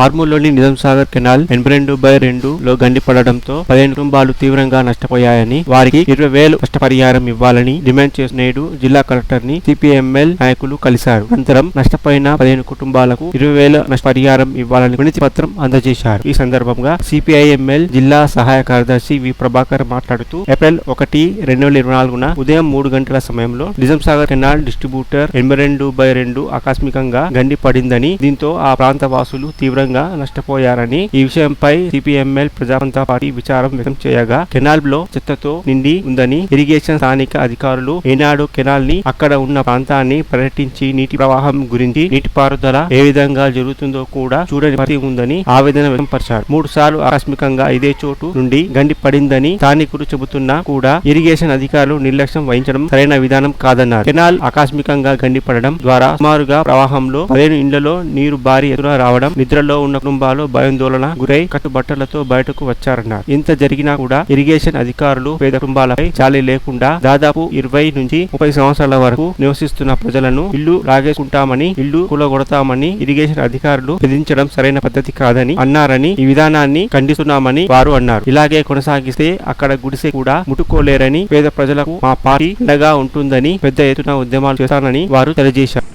ఆర్మూర్లోని Nizam Sagar canal ఎనభై రెండు by రెండు లో గండిపడడంతో పదిహేను కుటుంబాలు తీవ్రంగా నష్టపోయాయని వారికి ఇరవై వేలు నష్టపరిహారం ఇవ్వాలని డిమాండ్ చేసిన నేడు జిల్లా కలెక్టర్ని సిపిఎంఎల్ నాయకులు కలిశారు. అనంతరం నష్టపోయిన పదిహేను కుటుంబాలకు ఇరవై వేల నష్టపరిహారం ఇవ్వాలని వినతి పత్రం అందజేశారు. ఈ సందర్భంగా సిపిఐఎంఎల్ జిల్లా సహాయ కార్యదర్శి వి. ప్రభాకర్ మాట్లాడుతూ ఏప్రిల్ ఒకటి రెండు వేల ఇరవై నాలుగున ఉదయం మూడు గంటల సమయంలో నిజాం సాగర్ కెనాల్ డిస్ట్రిబ్యూటర్ ఎనభై రెండు బై రెండు ఆకస్మికంగా గండి పడిందని దీంతో ఆ ప్రాంత వాసులు తీవ్ర తీవ్రంగా నష్టపోయారని ఈ విషయంపై సిపిఎంఎల్ ప్రజాపంతా పార్టీ విచారం వ్యక్తం చేయగా కెనాల్లో చెత్తతో నిండి ఉందని ఇరిగేషన్ స్థానిక అధికారులు ఏనాడు కెనాల్ని అక్కడ ఉన్న ప్రాంతాన్ని పర్యటించి నీటి ప్రవాహం గురించి నీటిపారుదల ఏ విధంగా జరుగుతుందో కూడా చూడని పరి ఉందని ఆవేదన వ్యక్తం పరిచారు. మూడు సార్లు ఆకస్మికంగా ఇదే చోటు నుండి గండి పడిందని స్థానికులు చెబుతున్నా కూడా ఇరిగేషన్ అధికారులు నిర్లక్ష్యం వహించడం సరైన విధానం కాదన్నారు. కెనాల్ ఆకస్మికంగా గండి పడడం ద్వారా సుమారుగా ప్రవాహంలో పదిహేను ఇండ్లలో నీరు భారీ ఎదుర రావడం నిద్రలో ఉన్న కుటుంబాలు భయాందోళన గురై కట్టుబట్టలతో బయటకు వచ్చారన్నారు. ఇంత జరిగినా కూడా ఇరిగేషన్ అధికారులు పేద కుటుంబాలపై జాలి లేకుండా దాదాపు ఇరవై నుంచి ముప్పై సంవత్సరాల వరకు నివసిస్తున్న ప్రజలను ఇల్లు లాగేసుకుంటామని ఇల్లు కూలగొడతామని ఇరిగేషన్ అధికారులు విధించడం సరైన పద్ధతి కాదని అన్నారని ఈ విధానాన్ని ఖండిస్తున్నామని వారు అన్నారు. ఇలాగే కొనసాగిస్తే అక్కడ గుడిసె కూడా ముట్టుకోలేరని పేద ప్రజలకు మా పార్టీ అండగా ఉంటుందని పెద్ద ఎత్తున ఉద్యమాలు చేస్తానని వారు తెలియజేశారు.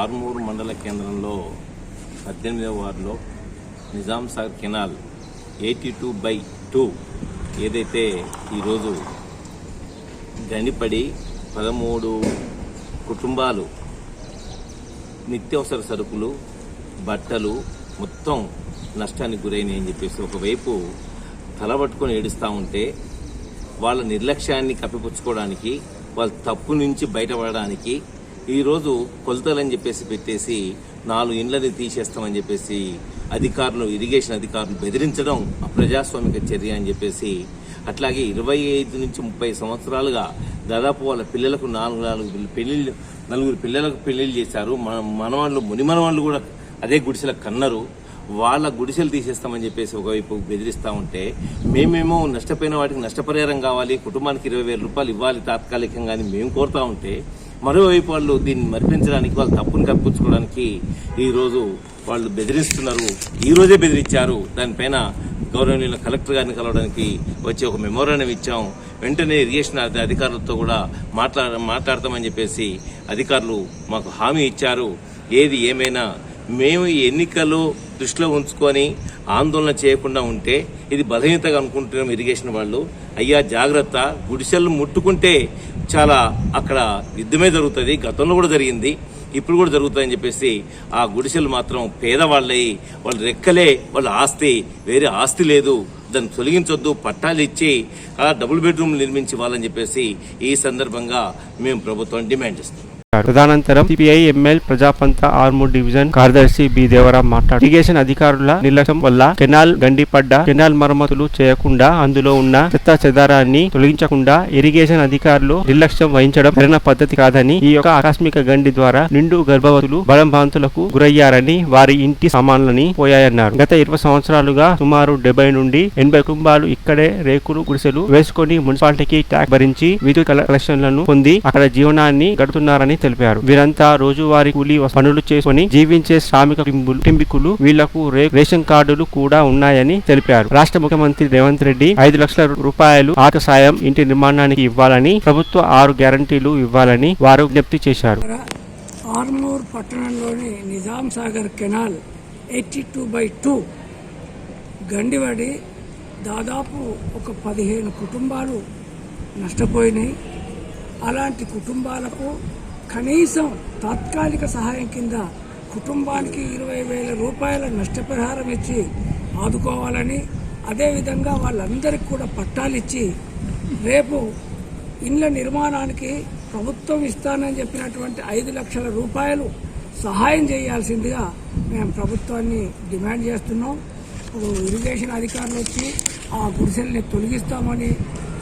ఆర్మూరు మండల కేంద్రంలో పద్దెనిమిదవ వార్డులో Nizam Sagar canal eighty two by two ఏదైతే ఈరోజు గనిపడి పదమూడు కుటుంబాలు నిత్యావసర సరుకులు బట్టలు మొత్తం నష్టానికి గురైనాయి అని చెప్పేసి ఒకవైపు తలబట్టుకొని ఏడుస్తూ ఉంటే వాళ్ళ నిర్లక్ష్యాన్ని కప్పిపుచ్చుకోవడానికి వాళ్ళ తప్పు నుంచి బయటపడడానికి ఈరోజు కొలతలని చెప్పేసి పెట్టేసి నాలుగు ఇండ్లని తీసేస్తామని చెప్పేసి అధికారులు ఇరిగేషన్ అధికారులు బెదిరించడం ప్రజాస్వామిక చర్య అని చెప్పేసి అట్లాగే ఇరవై ఐదు నుంచి ముప్పై సంవత్సరాలుగా దాదాపు వాళ్ళ పిల్లలకు నాలుగు నాలుగు పెళ్ళిళ్ళు నలుగురు పిల్లలకు పెళ్ళిళ్ళు చేశారు. మన మనవాళ్ళు మునిమనవాళ్ళు కూడా అదే గుడిసెల కన్నరు. వాళ్ళ గుడిసెలు తీసేస్తామని చెప్పేసి ఒకవైపు బెదిరిస్తూ ఉంటే మేమేమో నష్టపోయిన వాటికి నష్టపరిహారం కావాలి కుటుంబానికి ఇరవై వేల రూపాయలు ఇవ్వాలి తాత్కాలికంగా అని మేము కోరుతా ఉంటే మరోవైపు వాళ్ళు దీన్ని మరిపించడానికి వాళ్ళ తప్పుని కప్పించుకోవడానికి ఈరోజు వాళ్ళు బెదిరిస్తున్నారు. ఈ రోజే బెదిరించారు. దానిపైన గౌరవనీయుల కలెక్టర్ గారిని కలవడానికి వచ్చి ఒక మెమోరాండం ఇచ్చాం. వెంటనే ఇరిగేషన్ అధికారులతో కూడా మాట్లాడ మాట్లాడతామని చెప్పేసి అధికారులు మాకు హామీ ఇచ్చారు. ఏది ఏమైనా మేము ఈ ఎన్నికలు దృష్టిలో ఉంచుకొని ఆందోళన చేయకుండా ఉంటే ఇది బలహీనతగా అనుకుంటున్నాం ఇరిగేషన్ వాళ్ళు. అయ్యా జాగ్రత్త. గుడిసెలు ముట్టుకుంటే చాలా అక్కడ యుద్ధమే జరుగుతుంది. గతంలో కూడా జరిగింది. ఇప్పుడు కూడా జరుగుతుందని చెప్పేసి ఆ గుడిసెలు మాత్రం పేదవాళ్ళయి వాళ్ళ రెక్కలే వాళ్ళ ఆస్తి వేరే ఆస్తి లేదు. దాన్ని తొలగించొద్దు పట్టాలు ఇచ్చి డబుల్ బెడ్రూమ్లు నిర్మించి వాళ్ళని చెప్పేసి ఈ సందర్భంగా మేము ప్రభుత్వం డిమాండ్ చేశారు తదనంతరం CPI ML Prajapantha Armoor division కార్యదర్శి బి. దేవరాం మాట్లాడు. ఇరిగేషన్ అధికారుల నిర్లక్ష్యం వల్ల కెనాల్ గండిపడ్డ కెనాల్ మరమ్మతులు చేయకుండా అందులో ఉన్న చెత్త చెదారాన్ని తొలగించకుండా ఇరిగేషన్ అధికారులు నిర్లక్ష్యం వహించడం సరైన పద్ధతి కాదని ఈ యొక్క ఆకస్మిక గండి ద్వారా నిండు గర్భవతులు బలంభాంతులకు గురయ్యారని వారి ఇంటి సామాన్లని పోయాయన్నారు. గత ఇరవై సంవత్సరాలుగా సుమారు డెబ్బై నుండి ఎనభై కుటుంబాలు ఇక్కడే రేకులు గుడిసెలు వేసుకొని మున్సిపాలిటీకి ట్యాక్స్ భరించి విద్యుత్ కలెక్షన్లను పొంది అక్కడ జీవనాన్ని గడుపుతున్నారని తెలిపారు. వీరంతా రోజువారీ కూలీ పనులు చేసుకుని జీవించే శ్రామిక కుటుంబులు- కుటుంబీకులు వీళ్ళకు రేషన్ కార్డులు కూడా ఉన్నాయని తెలిపారు. రాష్ట్ర ముఖ్యమంత్రి రేవంత్ రెడ్డి ఐదు లక్షల రూపాయలు ఆర్థిక సాయం ఇంటి నిర్మాణానికి ఇవ్వాలని ప్రభుత్వ ఆరు గ్యారంటీలు ఇవ్వాలని వారు విజ్ఞప్తి చేశారు. ఆర్మూర్ పట్టణంలోని Nizam Sagar canal eighty two by two గండివడి దాదాపు ఒక పదిహేను కుటుంబాలు నష్టపోయినాయి. అలాంటి కుటుంబాలకు కనీసం తాత్కాలిక సహాయం కింద కుటుంబానికి ఇరవై వేల రూపాయల నష్టపరిహారం ఇచ్చి ఆదుకోవాలని అదేవిధంగా వాళ్ళందరికీ కూడా పట్టాలు ఇచ్చి రేపు ఇండ్ల నిర్మాణానికి ప్రభుత్వం ఇస్తానని చెప్పినటువంటి ఐదు లక్షల రూపాయలు సహాయం చేయాల్సిందిగా మేము ప్రభుత్వాన్ని డిమాండ్ చేస్తున్నాం. ఇప్పుడు ఇరిగేషన్ అధికారులు వచ్చి ఆ గుడిసెల్ని తొలగిస్తామని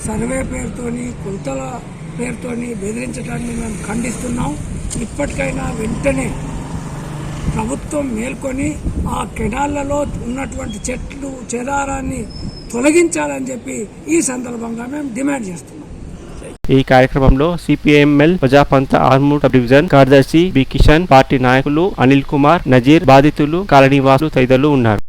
సర్వే పేరుతోని కొలతల పేరుతోని బెదిరించడాన్ని మేము ఖండిస్తున్నాం. ఇప్పటికైనా వెంటనే ప్రభుత్వం మేల్కొని ఆ కెడాళ్ళలో ఉన్నటువంటి చెట్లు చెదారాన్ని తొలగించాలని చెప్పి ఈ సందర్భంగా మేము డిమాండ్ చేస్తున్నాం. ఈ కార్యక్రమంలో CPI ML Prajapantha Armoor division కార్యదర్శి బి కిషన్ పార్టీ నాయకులు అనిల్ కుమార్ నజీర్ బాధితులు కాలనీవాసులు తదితరులు ఉన్నారు.